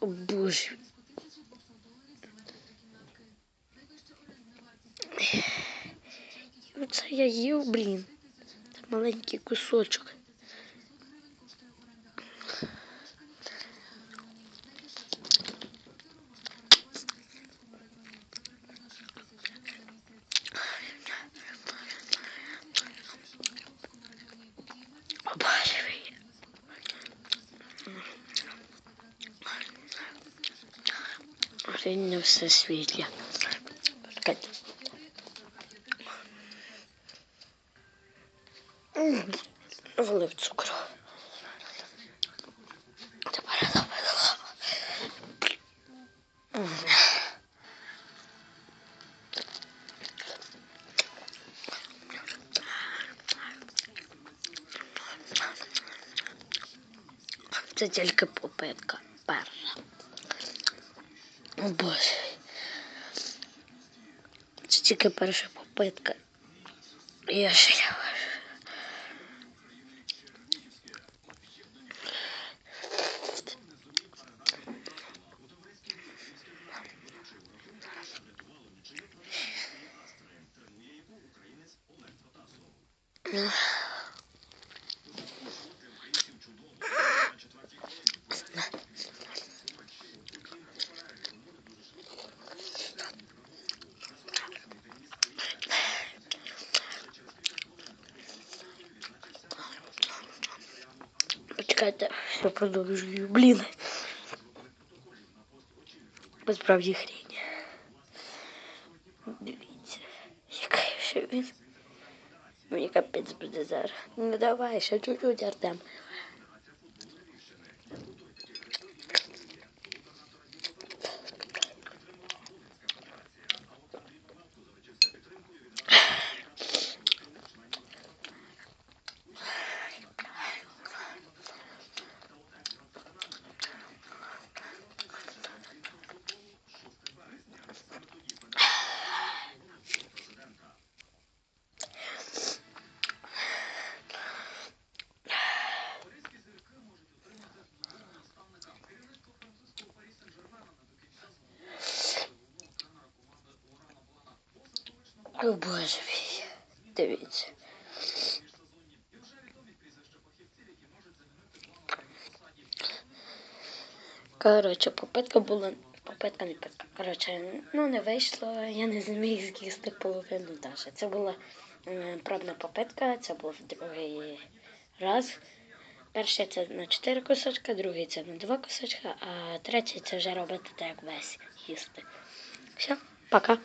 О боже. Оце я їв, блін. Маленький кусочок. О боже мій. Рівно все світлі. Влив цукру. Тепер добила. Це тільки попитка перша. О боже. Це тільки перша попитка. Я ще не можу. Почекайте, я продовжую, блін. Насправді хрінь. Дивіться, який ще він. Мені капець буде зараз. Ну давай, ще чуть-чуть, Артем. О боже мій. Дивіться. Коротше, попитка була. Попитка не питка. Коротше, ну не вийшло, я не зміг з'їсти половину даже. Це була м, пробна попитка, це був другий раз. Перший це на 4 кусочка, другий це на 2 кусочка, а третій це вже робити так як весь їсти. Все, пока.